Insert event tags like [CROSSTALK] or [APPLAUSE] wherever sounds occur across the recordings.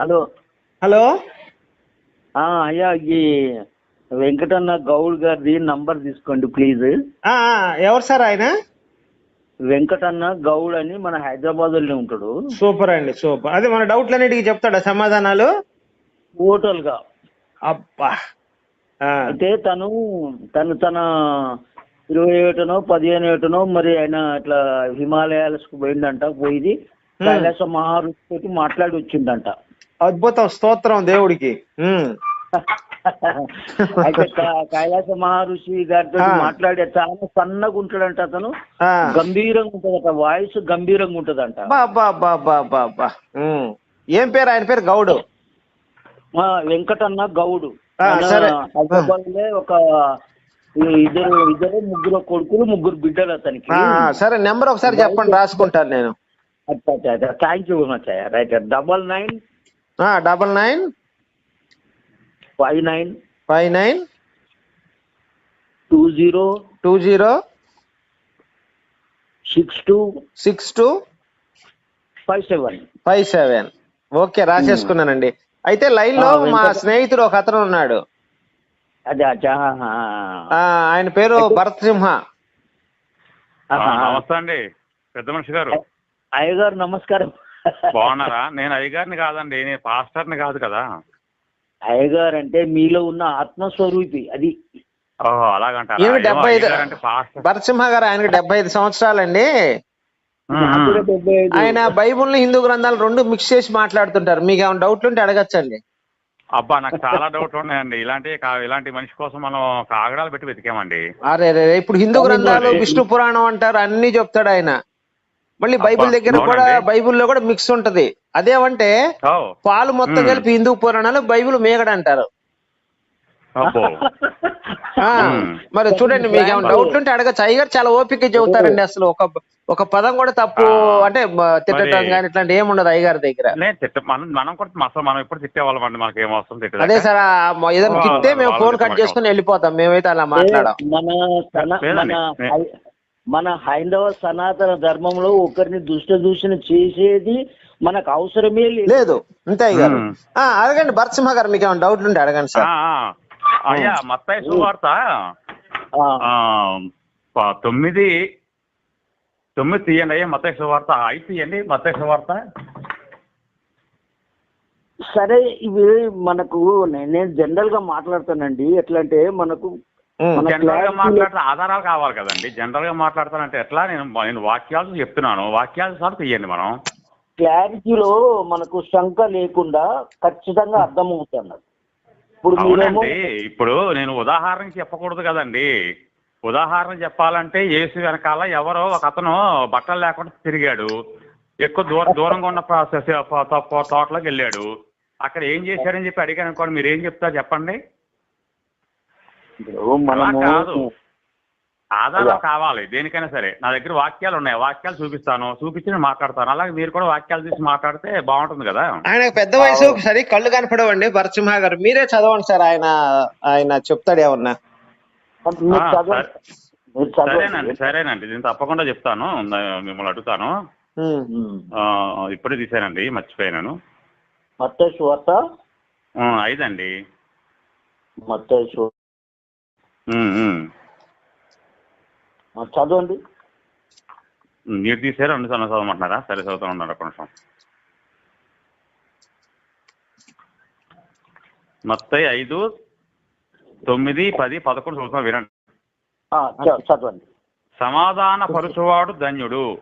Hello. Hello. ఆ, అయ్యా ఈ వెంకటన్న గౌడ్ గారిది నంబర్ తీసుకోండి ప్లీజ్. ఎవరు సార్ ఆయన? వెంకటన్న గౌడ్ అని మన హైదరాబాద్లోనే ఉంటాడు. సూపర్ అండి సూపర్. అదే మన డౌట్లన్నిటికీ చెప్తాడా సమాధానాలు? టోటల్గా అబ్బా అయితే తను తను తన ఇరవై ఏటనో పదిహేను ఏటనో మరి ఆయన ఇట్లా హిమాలయాలకు పోయిందంట పోయి కైలాస మహారుషి తోటి మాట్లాడి వచ్చిందంట. అద్భుతం స్తోత్రం దేవుడికి. అయితే కైలాస మహర్షి గారితో. మాట్లాడే చాలా సన్నగా ఉంటాడంట అతను. గంభీరంగా ఉంటదట వాయిస్ గంభీరంగా ఉంటదంట. ఏం పేరు? ఆయన పేరు గౌడు. వెంకటన్న గౌడు. ఒక ఇద్దరు ఇద్దరు ముగ్గురు కొడుకులు ముగ్గురు బిడ్డలు అతనికి. సరే నెంబర్ ఒకసారి చెప్పండి రాసుకుంటాను నేను. Thank you much right double nine double nine five nine five nine two zero two zero six two six two five seven five seven okay రాసేసుకున్నానండి. అయితే లైన్లో మా స్నేహితుడు ఒక అతను ఉన్నాడు. అదే అచ్చా ఆ, ఆయన పేరు భరత్ సింహ నమస్తే అండి. పెద్ద మనిషి గారు. అయ్యగారు నమస్కారం. బాగున్నారా? నేను అయ్యగారిని కాదండి నేను పాస్టర్ని కాదు కదా. అయ్యగారు అంటే మీలో ఉన్న ఆత్మస్వరూపి అది. ఓహో అలాగంటారా? ఈయన ఏమో డెబ్బై ఐదు అయ్యగారు అంటే పాస్టర్ గారు ఆయనకి డెబ్బై ఐదు సంవత్సరాలండి. ఉమ్, నాకు కూడా ఉమ్. డెబ్బై ఐదు. ఆయన బైబుల్ని హిందూ గ్రంథాలు రెండు మిక్స్ చేసి మాట్లాడుతుంటారు. మీకు ఏమైనా డౌట్లు ఉంటే అడగచ్చండి. అబ్బా నాకు చాలా డౌట్ ఉన్నాయండి. ఇలాంటి కా- ఇలాంటి మనిషి కోసం మనం కాగడాలు పెట్టి వెతికామండి. అరే రే రే, ఇప్పుడు హిందూ గ్రంథాలు విష్ణు పురాణం అంటారు అన్ని చెప్తాడు ఆయన. మళ్ళీ బైబిల్ దగ్గర కూడా. బైబిల్లో కూడా మిక్స్ ఉంటది. అదేమంటే పాలు మొత్తం. కలిపి హిందూ పురాణాలు బైబిల్ మేగడ అంటారు. మరి చూడండి మీకు ఏమైనా డౌట్లు ఉంటే అడగచ్చు. అయ్యగారు చాలా ఓపిక చెబుతారండి అసలు. ఒక ఒక పదం కూడా తప్పు అంటే తిట్టడం కానీ ఇట్లాంటి ఏముండదు అయ్యగారి దగ్గర. మనం మనం కూడా అసలు మనం ఎప్పుడు తిట్టేవాళ్ళం అండి. మనకి అదే సార్ ఏదైనా తిట్టే మేము ఫోన్ కట్ చేసుకుని వెళ్ళిపోతాం. మేమైతే అలా మాట్లాడాం మన హైందవ సనాతన ధర్మంలో ఒకరిని దుష్ట దూషణ చేసేది మనకు అవసరమే లేదు. లేదు. అంతే అడగండి భరత్సింహ గారు మీకు ఏమైనా డౌట్లు ఉంటే అడగండి ఆ, సార్. ఆ. అయ్యా మత్తాయి సువార్త. ఆ, ఆ, ప- తొమ్మిది తొమ్మిది తీయండి అయ్యా మత్తయి సువార్త. ఐదు తీయండి మత్తయి సువార్త. సరే ఇవి మనకు నేను జనరల్గా మాట్లాడతానండి. ఎట్లా అంటే మనకు జనరల్గా మాట్లాడితే ఆధారాలు కావాలి కదండి. జనరల్గా మాట్లాడతానంటే ఎట్లా? నేను నేను వాక్యాలు చెప్తున్నాను. వాక్యాలు సార్ తీయండి మనం. క్లారిటీలో మనకు శంక లేకుండా ఖచ్చితంగా అర్థమవుతున్నది ఇప్పుడు అవునండి. ఇప్పుడు నేను ఉదాహరణ చెప్పకూడదు కదండి. ఉదాహరణ చెప్పాలంటే యేసు వెనకాల ఎవరో ఒక అతను బట్టలు లేకుండా తిరిగాడు. ఎక్కువ దూర దూరంగా ఉన్న ప్రా- స- స- ప- తో- పో- తోటలోకి వెళ్ళాడు. అక్కడ ఏం చేశాడని చెప్పి అడిగాను అనుకోండి మీరు ఏం చెప్తారు చెప్పండి? మనము ఆధారాలు కావాలి దేనికైనా సరే. నా దగ్గర వాక్యాలు ఉన్నాయి. వాక్యాలు చూపిస్తాను. చూపించి నేను మాట్లాడతాను. అలాగే మీరు కూడా వాక్యాలు తీసి మాట్లాడితే బాగుంటుంది కదా. ఆయన పెద్ద వయసు సరే కళ్ళు కనపడవండి. భరత్సింహ గారు మీరే చదవండి సార్ ఆయన ఆయన చెప్తాడు ఏమన్నా. మీరు ఆ, చదవండి. సరే. మీరు చదవండి. సరేనండి సరేనండి. నేను తప్పకుండా చెప్తాను. మిమ్మల్ని అడుగుతాను. ఇప్పుడే తీసానండి. మర్చిపోయాను. మత్తయి సువార్త ఆ, ఐదండి. మత్తయి సువార్త ఉమ్, ఉమ్. ఆ, చదవండి. మీరు తీసారు రెండు సార్లు చదవమంటున్నారా? సరే చదువుతా ఉన్నారు ఒక నిమిషం. మొత్తం ఐదు తొమ్మిది పది పదకొండు చదువుతాం వినండి. చదవండి. సమాధాన పరుచువాడు ధన్యుడు.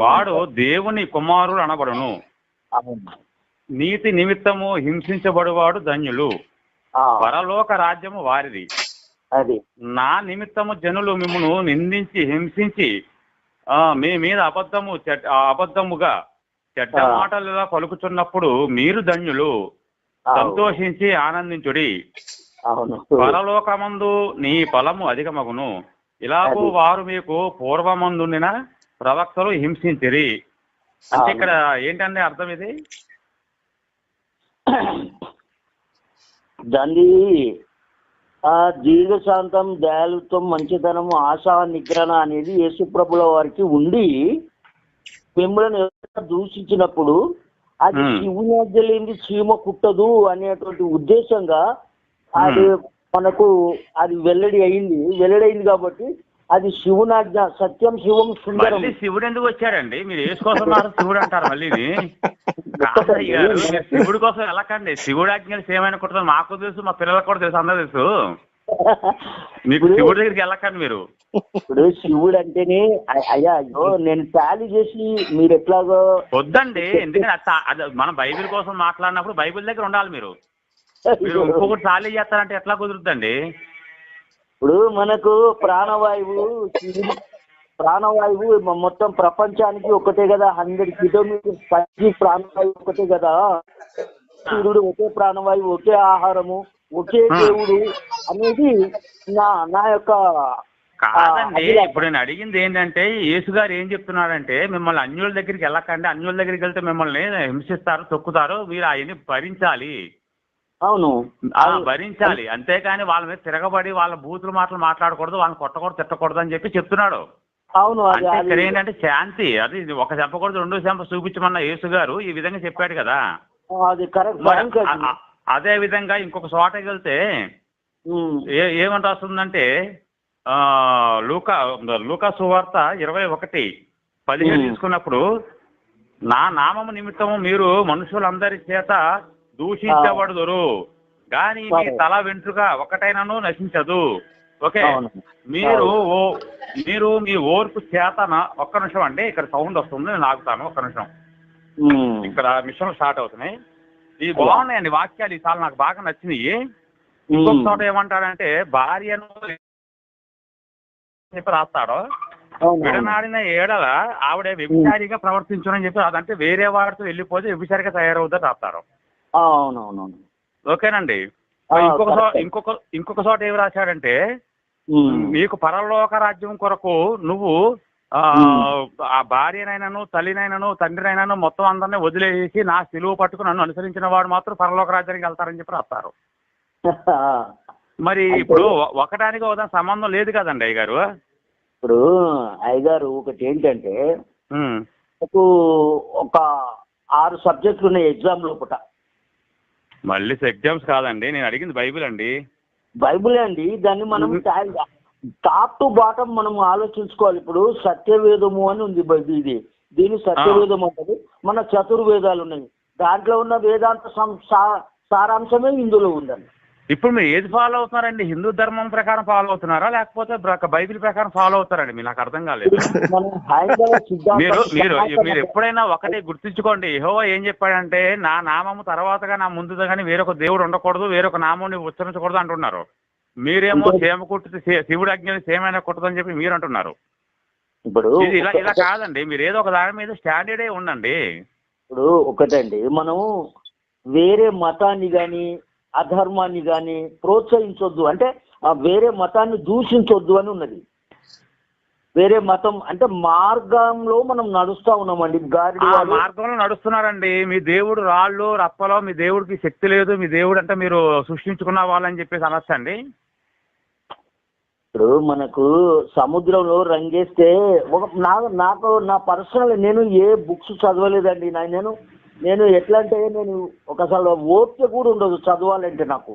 వాడు దేవుని కుమారుడు అనబడును. నీతి నిమిత్తము హింసించబడువాడు ధన్యులు. ఆ, పరలోక రాజ్యము వారిది. అది నా నిమిత్తము జనులు మిమ్మను నిందించి హింసించి ఆ, మీ మీద అబద్ధము అబద్ధముగా చెడ్డ. మాటలుగా పలుకుతున్నప్పుడు మీరు ధన్యులు. సంతోషించి ఆనందించుడి పరలోకమందు నీ ఫలము అధికమగును ఇలాగూ. వారు మీకు పూర్వమందుండిన ప్రవక్తలు హింసించిరి అంటే. ఇక్కడ ఏంటండి అర్థం ఇది దాన్ని ఆ దీర్ఘశాంతం దయాలుత్వం మంచితనం ఆశా నిగ్రహణ అనేది యేసుప్రభుల వారికి ఉండి మిమ్మల్ని దూషించినప్పుడు అది మ్మ్. శివుని ఆజ్ఞ లేనిది చీమ కుట్టదు అనేటువంటి ఉద్దేశంగా అది మనకు అది వెల్లడి అయింది వెల్లడి అయింది కాబట్టి అది శివునాజ్ఞ సత్యం శివం సుందరం. మళ్ళీ శివుడు ఎందుకు వచ్చాడండి మీరు వేసుకొస్తున్నారు శివుడు అంటారు మళ్ళీ [LAUGHS] మీరు శివుడి కోసం వెళ్ళకండి. శివుడు ఆజ్ఞలు ఏమైనా కుట్టదు మాకు తెలుసు మా పిల్లలకు కూడా తెలుసు అందరూ తెలుసు. మీకు శివుడి దగ్గరికి వెళ్ళకండి మీరు. ఇప్పుడు శివుడు అంటేనే అయ్యా అయ్యో నేను టాలీ చేసి మీరు ఎట్లాగో వద్దండి. ఎందుకంటే మనం బైబిల్ కోసం మాట్లాడినప్పుడు బైబిల్ దగ్గర ఉండాలి మీరు. మీరు ఇంకొకటి ఖాళీ చేస్తారంటే ఎట్లా కుదురుద్దండి? ఇప్పుడు మనకు ప్రాణవాయువు ప్రాణవాయువు మొత్తం ప్రపంచానికి ఒకటే కదా. హండ్రెడ్ కిలోమీటర్స్ పైకి ప్రాణవాయువు ఒకటే కదా. సూర్యుడు ఒకే ప్రాణవాయువు ఒకే ఆహారము ఒకే. దేవుడు అనేది నా నా యొక్క కాదండి. ఇప్పుడు నేను అడిగింది ఏంటంటే యేసు గారు ఏం చెప్తున్నారంటే మిమ్మల్ని అన్యుల దగ్గరికి వెళ్ళకండి. అన్యుల దగ్గరికి వెళ్తే మిమ్మల్ని హింసిస్తారు తొక్కుతారు. మీరు అవన్నీ భరించాలి. అవును. భరించాలి. అంతేకాని వాళ్ళ మీద తిరగబడి వాళ్ళ బూతులు మాటలు మాట్లాడకూడదు వాళ్ళని కొట్టకూడదు తిట్టకూడదు అని చెప్పి చెప్తున్నాడు. అవును అంటే ఇక్కడ ఏంటంటే శాంతి. అది ఒక చెప్పకూడదు రెండో చెంప చూపించమన్న యేసు గారు ఈ విధంగా చెప్పాడు కదా. అది కరెక్ట్ విధంగా ఇంకొక చోటకి వెళ్తే ఏమని రాస్తుందంటే ఆ, లూకా లూకా సువార్త ఇరవై ఒకటి Hmm. తీసుకున్నప్పుడు నా నామము నిమిత్తము మీరు మనుషులందరి చేత దూషించబడుదురు. కానీ మీ. తల వెంట్రుక ఒకటైనను నశించదు. ఓకే. మీరు ఓ మీరు మీ ఓర్పు చేతన ఒక్క నిమిషం అండి ఇక్కడ సౌండ్ వస్తుంది నేను ఆగుతాను ఒక్క నిమిషం. ఇక్కడ మిషన్ స్టార్ట్ అవుతున్నాయి. ఇవి బాగున్నాయండి వాక్యాలు ఈ సార్లు నాకు బాగా నచ్చినాయి. ఇంకొక చోట ఏమంటాడంటే భార్యను చెప్పి రాస్తాడు. విడనాడిన ఏడల ఆవిడ వ్యభిచారిగా ప్రవర్తించునని చెప్పి అదంటే వేరే వాడితో వెళ్ళిపోతే వ్యభిచారిగా తయారవుతుందని రాస్తారు. అవునవునవును. ఓకేనండి. ఇంకొక. ఇంకొక ఇంకొక చోట ఏమి రాశాడంటే నీకు పరలోక రాజ్యం కొరకు నువ్వు ఆ, భార్యనైనాను తల్లినైనాను తండ్రినైనాను మొత్తం అందరినీ వదిలేసి నా సిలువ పట్టుకుని నన్ను అనుసరించిన వాడు మాత్రం పరలోక రాజ్యానికి వెళ్తారని చెప్పి రాస్తారు. మరి [LAUGHS] ఇప్పుడు ఒకటానికి ఒక సంబంధం లేదు కదండి అయ్య గారు ఇప్పుడు అయ్యగారు ఒకటి ఏంటంటే ఒక ఆరు సబ్జెక్టులు ఉన్నాయి ఎగ్జామ్ లోపల. మళ్ళీ ఎగ్జామ్స్ కాదండి నేను అడిగింది బైబిల్ అండి. బైబిల్ అండి దాన్ని మనం టాప్ టు బాటం మనం ఆలోచించుకోవాలి. ఇప్పుడు సత్యవేదము అని ఉంది బై- ఇది. దీని సత్యవేదం అంటది మన చతుర్వేదాలు ఉన్నాయి. దాంట్లో ఉన్న వేదాంత సారాంశమే ఇందులో ఉందండి. ఇప్పుడు మీరు ఏది ఫాలో అవుతున్నారండి? హిందూ ధర్మం ప్రకారం ఫాలో అవుతున్నారా? లేకపోతే బైబిల్ ప్రకారం ఫాలో అవుతారండి? మీరు నాకు అర్థం కాలేదు. మీరు మీరు మీరు ఎప్పుడైనా ఒకటే గుర్తుంచుకోండి. యెహోవా ఏం చెప్పాడంటే నా నామము తర్వాతగా నా ముందుగా కానీ వేరొక దేవుడు ఉండకూడదు వేరొక నామం ఉచ్చరించకూడదు అంటున్నారు. మీరేమో సేమ కుట్టితే శివుడి అజ్ఞని సేమైనా కుట్టదని చెప్పి మీరు అంటున్నారు. ఇప్పుడు ఇలా ఇలా కాదండి. మీరు ఏదో ఒక దాని మీద స్టాండర్డే ఉండండి. ఇప్పుడు ఒకటండి. మనం వేరే మతాన్ని కానీ అధర్మాన్ని కానీ ప్రోత్సహించొద్దు. అంటే ఆ వేరే మతాన్ని దూషించొద్దు అని ఉన్నది. వేరే మతం అంటే మార్గంలో మనం నడుస్తా ఉన్నామండి. వాడు మార్గంలో నడుస్తున్నారండి. మీ దేవుడు రాళ్ళు రప్పలో మీ దేవుడికి శక్తి లేదు. మీ దేవుడు అంటే మీరు సృష్టించుకున్న వాళ్ళని చెప్పేసి అనొచ్చండి ఇప్పుడు మనకు సముద్రంలో రంగేస్తే ఒక నా నాకు నా పర్సనల్ నేను ఏ బుక్స్ చదవలేదండి. నా నేను నేను ఎట్లా అంటే నేను ఒకసారి ఓపిక కూడా ఉండదు చదవాలంటే నాకు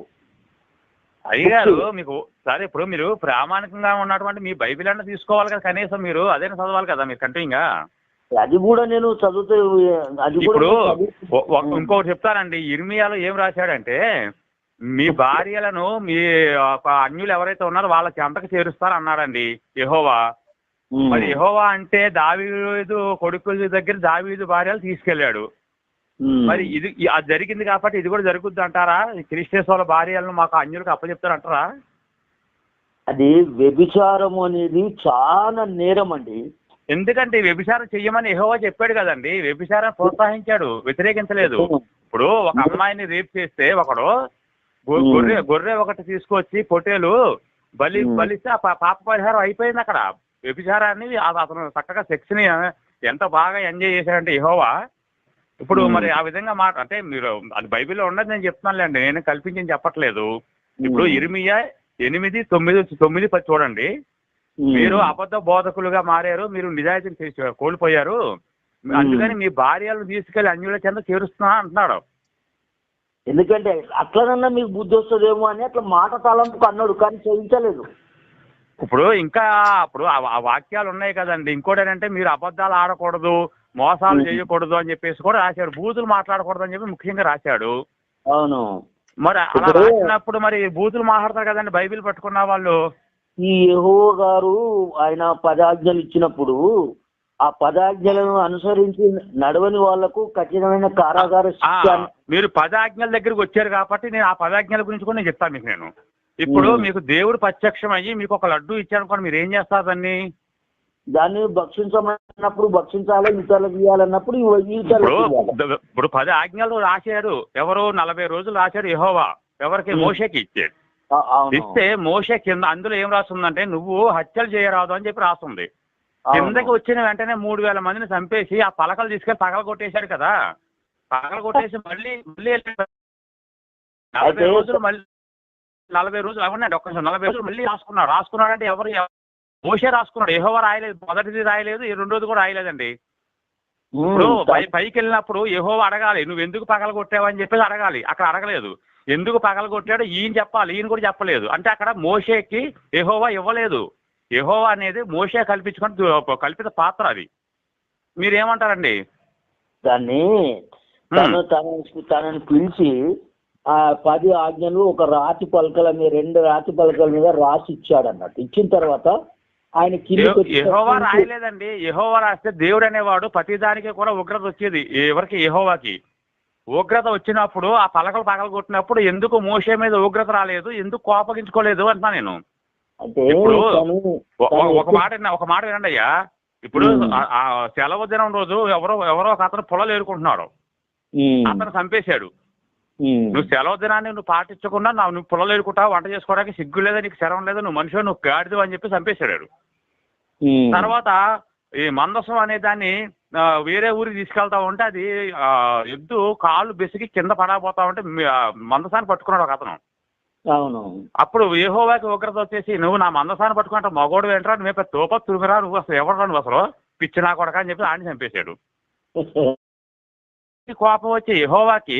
అయ్యారు మీకు సరే ఇప్పుడు మీరు ప్రామాణికంగా ఉన్నటువంటి మీ బైబిల్ అన్న తీసుకోవాలి కదా కనీసం మీరు అదేనా చదవాలి కదా మీరు కంటిన్యూగా అది కూడా నేను చదివితే అది కూడా ఇప్పుడు ఇంకొకటి చెప్తానండి ఇర్మియాలో ఏం రాశాడంటే మీ భార్యలను మీ అన్యులు ఎవరైతే ఉన్నారో వాళ్ళ చెంతకు చేరుస్తారు అన్నాడండి యెహోవా. మరి యెహోవా అంటే దావీదు కొడుకుల దగ్గర దావీదు భార్యలు తీసుకెళ్ళాడు ఉమ్. మరి ఇది అది జరిగింది కాబట్టి ఇది కూడా జరుగుద్ది అంటారా? క్రిస్టియన్స్ వాళ్ళ భార్యలను మాకు అన్యులకు అప్పచెప్తారు అంటారా? అది వ్యభిచారం అనేది చాలా నేరం అండి ఎందుకంటే వ్యభిచారం చెయ్యమని యెహోవా చెప్పాడు కదండి. వ్యభిచారం ప్రోత్సహించాడు వ్యతిరేకించలేదు. ఇప్పుడు ఒక అమ్మాయిని రేప్ చేస్తే ఒకడు. గొర్రె గొర్రె ఒకటి తీసుకొచ్చి పొట్టేలు బలి. బలిస్తే పాప పరిహారం అయిపోయింది అక్కడ. వ్యభిచారాన్ని అతను చక్కగా సెక్స్ని ఎంత బాగా ఎంజాయ్ చేశాడంటే యెహోవా. ఇప్పుడు. మరి ఆ విధంగా మాట అంటే మీరు అది బైబిల్లో ఉన్నది నేను చెప్తున్నానులేండి నేను కల్పించి చెప్పట్లేదు. ఇప్పుడు. ఇర్మియా ఎనిమిది తొమ్మిది తొమ్మిది పది చూడండి. మీరు అబద్ధ బోధకులుగా మారారు మీరు నిజాయితీని చేసి- కోల్పోయారు. అందుకని మీ భార్యలను తీసుకెళ్ళి అన్యుల చెంత చేరుస్తున్నా అంటున్నాడు. ఎందుకంటే అట్లనన్నా మీకు బుద్ధి వస్తుందేమో అని అట్లా మాట తలంపు అన్నాడు కానీ చేయించలేదు. ఇప్పుడు ఇంకా ఇప్పుడు ఆ ఆ వాక్యాలు ఉన్నాయి కదండి. ఇంకోటి ఏంటంటే మీరు అబద్ధాలు ఆడకూడదు మోసాలు. చేయకూడదు అని చెప్పేసి కూడా రాశాడు. బూతులు మాట్లాడకూడదు అని చెప్పి ముఖ్యంగా రాశాడు. అవును. మరి అలా రాసినప్పుడు మరి బూతులు మాట్లాడతారు కదండి బైబిల్ పట్టుకున్న వాళ్ళు. ఈ యహో గారు ఆయన పదాజ్ఞలు ఇచ్చినప్పుడు ఆ పదాజ్ఞలను అనుసరించి నడవని వాళ్ళకు కఠినమైన కారాగార శిక్ష మీరు పదాజ్ఞల దగ్గరికి వచ్చారు కాబట్టి నేను ఆ పదాజ్ఞల గురించి కూడా నేను చెప్తాను మీకు నేను. ఇప్పుడు. మీకు దేవుడు ప్రత్యక్షం అయ్యి మీకు ఒక లడ్డు ఇచ్చారనుకోండి మీరు ఏం చేస్తారు దాన్ని? దాన్ని భక్షించమన్నప్పుడు భక్షించాలి ఇతరులకు ఇవ్వాలన్నప్పుడు ఇప్పుడు పది ఆజ్ఞలు రాశారు ఎవరు నలభై రోజులు రాశారు యెహోవా. ఎవరికి. మోషకి ఇచ్చాడు. ఇస్తే మోషే కింద అందులో ఏం రాస్తుందంటే నువ్వు హత్యలు చేయరాదు అని చెప్పి రాస్తుంది. కిందకి వచ్చిన వెంటనే మూడు వేల మందిని చంపేసి ఆ పలకలు తీసుకెళ్ళి పగల కొట్టేశాడు కదా. పగల కొట్టేసి మళ్ళీ మళ్ళీ. నలభై రోజులు మళ్ళీ నలభై రోజులు అవునండి ఒక్క నిమిషం నలభై రోజులు మళ్ళీ రాసుకున్నాడు. రాసుకున్నాడు అంటే ఎవరు ఎవ- మోషే రాసుకున్నాడు. ఏహోవా రాయలేదు. మొదటిది రాయలేదు. ఈ రెండోది కూడా రాయలేదండి. ఇప్పుడు పైకి వెళ్ళినప్పుడు యెహోవా అడగాలి నువ్వు ఎందుకు పగల కొట్టావని చెప్పేసి అడగాలి. అక్కడ అడగలేదు. ఎందుకు పగల కొట్టాడో? ఈయన చెప్పాలి. ఈయన కూడా చెప్పలేదు. అంటే అక్కడ మోషేకి యెహోవా ఇవ్వలేదు. యెహోవా అనేది మోషే కల్పించుకొని కల్పిత పాత్ర అది. మీరేమంటారండి? దాన్ని తను తన తనని పిలిచి ఆ పది ఆజ్ఞలు ఒక రాతి పలకల మీద రెండు రాతి పలకల మీద రాసి ఇచ్చాడు అన్నట్టు ఇచ్చిన తర్వాత ఆయన యెహోవా రాయలేదండి. యెహోవా రాస్తే దేవుడు అనేవాడు ప్రతిదానికి కూడా ఉగ్రత వచ్చేది. ఎవరికి? యెహోవాకి. ఉగ్రత వచ్చినప్పుడు ఆ పలకలు పగలు కొట్టినప్పుడు ఎందుకు మోషే మీద ఉగ్రత రాలేదు? ఎందుకు కోపగించుకోలేదు అంటున్నా నేను. ఇప్పుడు ఒక మాట ఒక మాట వినండి అయ్యా. ఇప్పుడు సెలవు దినం రోజు ఎవరో ఎవరో ఒక అతను పొలాలు ఏరుకుంటున్నాడు అతను చంపేశాడు. నువ్వు సెలవు దినాన్ని నువ్వు పాటించకుండా నా- నువ్వు పొలాలు ఏరుకుంటావు వంట చేసుకోవడానికి సిగ్గు లేదా నీకు శరం లేదా నువ్వు మనిషి నువ్వు గాడిదు అని చెప్పి చంపేశాడు. తర్వాత ఈ మందసం అనే దాన్ని వేరే ఊరికి తీసుకెళ్తా ఉంటే అది ఎద్దు కాళ్ళు బెసికి కింద పడకపోతా ఉంటే మందసాన్ని పట్టుకున్నాడు ఒక అతను. అవును అప్పుడు ఏహోవాకి ఉగ్రత వచ్చేసి నువ్వు నా మందసాన్ని పట్టుకుంటే మగోడు ఏంట్రా నువ్వే పెద్ద తోప తురిమిరా నువ్వు అసలు ఎవరు నువ్వు అసలు? పిచ్చి నా కొడక అని చెప్పి ఆయన చంపేశాడు. [LAUGHS] కోపం వచ్చి యెహోవాకి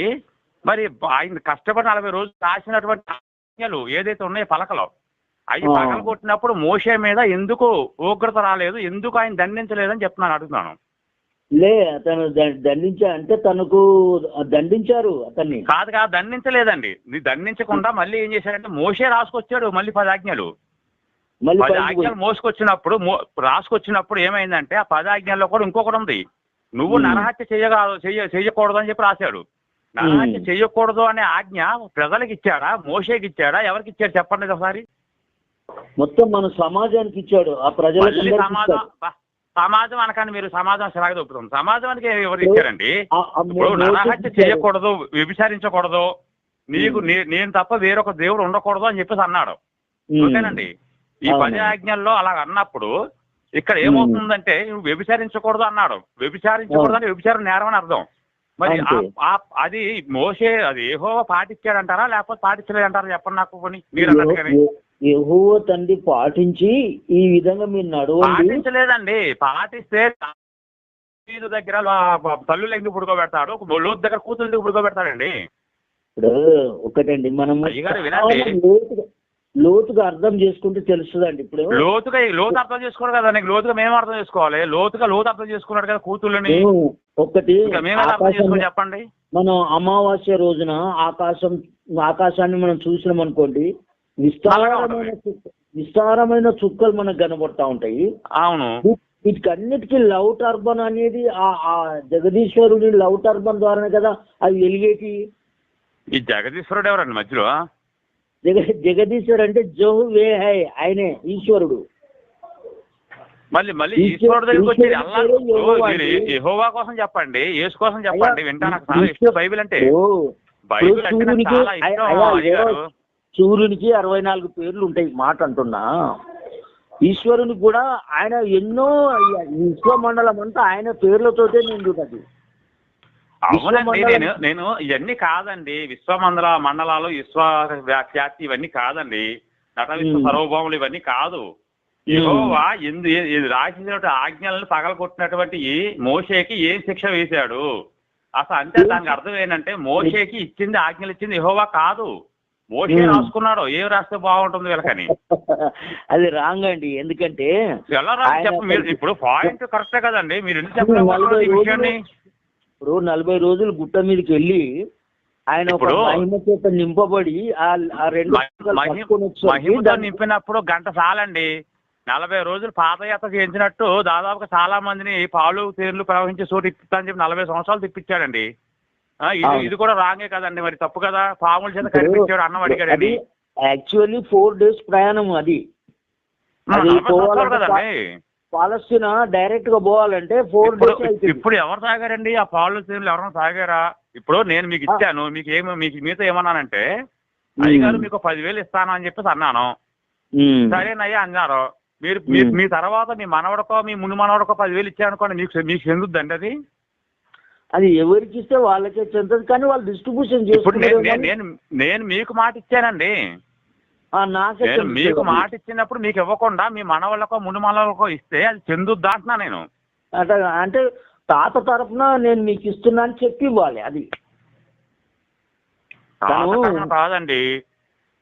మరి ఆయన కష్టపడి నలభై రోజులు రాసినటువంటి ఆజ్ఞలు ఏదైతే ఉన్నాయో పలకలో. అవి. పగల కొట్టినప్పుడు మోషే మీద ఎందుకు ఉగ్రత రాలేదు ఎందుకు ఆయన దండించలేదని చెప్తున్నాను అడుగుతున్నాను లే అతను దండించా అంటే తనకు దండించారు అతన్ని. కాదు కాదు దండించలేదండి. దండించకుండా మళ్ళీ ఏం చేశాడంటే మోషే రాసుకొచ్చాడు మళ్ళీ పది ఆజ్ఞలు. మళ్ళీ పది ఆజ్ఞలు మోసుకొచ్చినప్పుడు రాసుకొచ్చినప్పుడు ఏమైందంటే ఆ పది ఆజ్ఞల్లో కూడా ఇంకొకటి ఉంది. నువ్వు. నరహత్య చేయగా చెయ్య చెయ్యకూడదు అని చెప్పి రాశాడు. నరహత్య మ్మ్. చెయ్యకూడదు అనే ఆజ్ఞ ప్రజలకు ఇచ్చాడా మోషేకి ఇచ్చాడా ఎవరికి ఇచ్చాడు చెప్పండి ఒకసారి. మొత్తం మన సమాజానికి ఇచ్చాడు. ఆ ప్రజలకు అందరికీ సమాజం సమాజం అనకండి మీరు సమాజం సలాగా దొప్పుతుంది సమాజానికి ఎవరు ఇచ్చారండి ఇప్పుడు నరహత్య చేయకూడదు వ్యభిచారించకూడదు. నీకు నేను తప్ప వేరొక దేవుడు ఉండకూడదు అని చెప్పేసి అన్నాడు. ఓకేనండి? ఈ. పది ఆజ్ఞల్లో అలా అన్నప్పుడు ఇక్కడ ఏమవుతుందంటే నువ్వు వ్యభిచారించకూడదు అన్నాడు. వ్యభిచారించకూడదు అంటే వ్యభిచారం నేరం అని అర్థం. మరి అది మోసే అది ఏహోవా పాటించాడంటారా లేకపోతే పాటించలేదంటారా చెప్పండి నాకు మీరు అన్నట్టుగాని యెహోవా తండ్రి పాటించి ఈ విధంగా మీరు నడవండి. పాటించలేదండి. పాటిస్తే దగ్గర లో- తల్లులు ఎందుకు పుడుకోబెడతాడు లోతు దగ్గర కూతురు ఎందుకు పుడుకోబెడతాడండి ఇప్పుడు ఒకటండి మనం. లోతుగా అర్థం చేసుకుంటే తెలుస్తుందండి ఇప్పుడు లోతుగా లోతు అర్థం చేసుకోరు కదా నీకు లోతుగా మేము అర్థం చేసుకోవాలి? లోతుగా లోతు అర్థం చేసుకున్నాడు కదా కూతుళ్ళని. ఒకటి చెప్పండి? మనం అమావాస్య రోజున ఆకాశం ఆకాశాన్ని మనం చూసినాం అనుకోండి విస్తారమైన విస్తారమైన చుక్కలు మనకు కనబడతా ఉంటాయి. అవును. వీటికన్నిటికీ లవ్ టర్బన్ అనేది ఆ జగదీశ్వరుని లవ్ టర్బన్ ద్వారానే కదా అవి వెలిగేటి. ఈ జగదీశ్వరుడు ఎవరండి మధ్యలో? జగ జగదీశ్వర్ అంటే జోహు వే హై ఆయనే ఈశ్వరుడు. మళ్ళీ మళ్ళీ ఈశ్వరు- ఈశ్వరుడు దగ్గరికి అల్లా యెహోవా కోసం చెప్పండి యేసు కోసం చెప్పండి అయ్యా, వింటా నాకు చాలా ఇష్టం. ఈశ్వరు- బైబిల్ అంటే బైబిల్ అంటే సూర్యునికి చాలా ఇష్టం అరవై నాలుగు పేర్లు ఉంటాయి మాట అంటున్నా. ఈశ్వరునికి కూడా ఆయన ఎన్నో విశ్వమండలం అంతా ఆయన పేర్లతోటే నిండుతుంది అవునండి నేను నేను ఇవన్నీ కాదండి. విశ్వమండల మండలాలు విశ్వ ఖ్యాతి ఇవన్నీ కాదండి. నట విశ్వ. సర్వభౌములు ఇవన్నీ కాదు. యెహోవా ఎందు రాసినటువంటి ఆజ్ఞలను పగలగొట్టినటువంటి మోషేకి ఏం శిక్ష వేశాడు? అసలు అంటే దానికి అర్థం ఏంటంటే మోషేకి ఇచ్చింది ఆజ్ఞలు ఇచ్చింది యెహోవా కాదు. మోషే. రాసుకున్నాడు. ఏం రాస్తే బాగుంటుంది వీళ్ళకని? [LAUGHS] అది రాంగ్ అండి. ఎందుకంటే ఎలా చెప్ప మీరు ఇప్పుడు పాయింట్ కరెక్టే కదండి. మీరు ఎందుకు చెప్పలేదు నలభై ఈ విషయాన్ని? ఇప్పుడు నలభై రోజులు గుట్ట మీదకి వెళ్ళి ఆయన ఒక మహిమ చేత నింపబడి ఆ రెండు నింపినప్పుడు గంట చాలండి. నలభై రోజులు పాదయాత్ర చేయించినట్టు దాదాపుగా చాలా మందిని పాలు తేర్లు ప్రవహించే చోటు ఇప్పిస్తా చెప్పి నలభై సంవత్సరాలు తిప్పించాడండి. ఇది కూడా రాంగే కదండి మరి తప్పు కదా? పాముల చేత కనిపించాడు అన్నం అడిగాడని అది యాక్చువల్లీ ఫోర్ డేస్ ప్రయాణం అది. అది పాలస్తీనా డైరెక్ట్గా పోవాలంటే ఫోర్ ఇప్పుడు డేస్ అవుతుంది. ఇప్పుడు ఎవరు తాగారండి? ఆ పాలు తేర్లు ఎవరైనా తాగారా? ఇప్పుడు నేను మీకు ఇచ్చాను మీకు ఏమి మీకు మీతో ఏమన్నానంటే అయ్యగారు మీకు పదివేలు ఇస్తాను అని చెప్పేసి అన్నాను. సరేనయ్యా అన్నారు. మీరు మీ- తర్వాత మీ మనవడకో మీ ముని మనవడకో పదివేలు ఇచ్చారనుకోండి మీకు మీకు చెందుద్దండి అది? అది ఎవరికి ఇస్తే వాళ్ళకే చెందుతుంది కానీ వాళ్ళు డిస్ట్రిబ్యూషన్ చేసుకుంటారు నేను నేను మీకు మాట ఇచ్చానండి. మీకు. మాట ఇచ్చినప్పుడు మీకు ఇవ్వకుండా మీ మనవాళ్ళకో ముని మనవాళ్ళకో ఇస్తే అది చెందుద్దా అంటున్నా నేను. అంటే అంటే తాత తరపున నేను మీకు ఇస్తున్నా అని చెప్పి ఇవ్వాలి అది. కాదండి.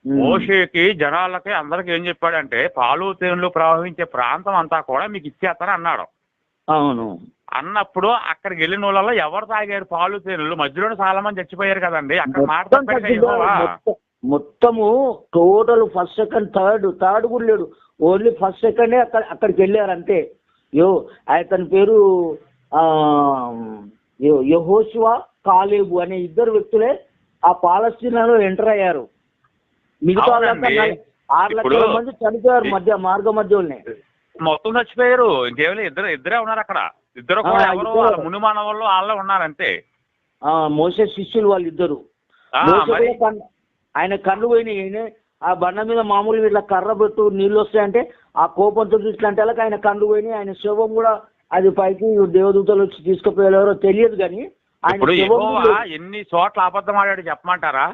మోషేకి జనాలకి అందరికి ఏం చెప్పాడంటే పాలు తేనెలు ప్రవహించే ప్రాంతం అంతా కూడా మీకు ఇచ్చేస్తాను అన్నాడు. అవును. అన్నప్పుడు అక్కడికి వెళ్ళిన వాళ్ళలో ఎవరు తాగారు పాలు తేనెలు? మధ్యలోనే చాలా మంది చచ్చిపోయారు కదండి. అక్కడ మాట మొత్తము total first second third third కూడా లేడు. ఓన్లీ ఫస్ట్ సెకండే అక్కడ అక్కడికి వెళ్ళారు అంతే. యో అతని పేరు ఆ, యో- యెహోషువ కాలేబు అనే ఇద్దరు వ్యక్తులే ఆ పాలస్తీనాలో ఎంటర్ అయ్యారు. మిగతా ఆరు లక్షల మంది చనిపోయారు మధ్య మార్గ మధ్యలోనే. మొత్తం చచ్చిపోయారు. ఇంకేమైనా ఇద్దరు ఇద్దరే ఉన్నారు అక్కడ. ఇద్దరు ఇద్దరు. వాళ్ళ ముని మానవాళ్ళు వాళ్ళే ఉన్నారు అంతే. మోసే శిష్యులు వాళ్ళిద్దరు. ఆ, ఆయన కళ్ళు పోయినాయి. ఆ బండ మీద మామూలుగా ఇట్లా కర్ర పెట్టు నీళ్ళు వస్తాయంటే ఆ కోపంతో ఇట్లాంటి వాళ్ళకి ఆయన కళ్ళు పోయినాయి. ఆయన శవం కూడా అది పైకి దేవదూతలు వచ్చి తీసుకుపోయారో తెలియదు కానీ ఆయన ఎన్ని చోట్ల అబద్ధం ఆడాడు చెప్పమంటారా?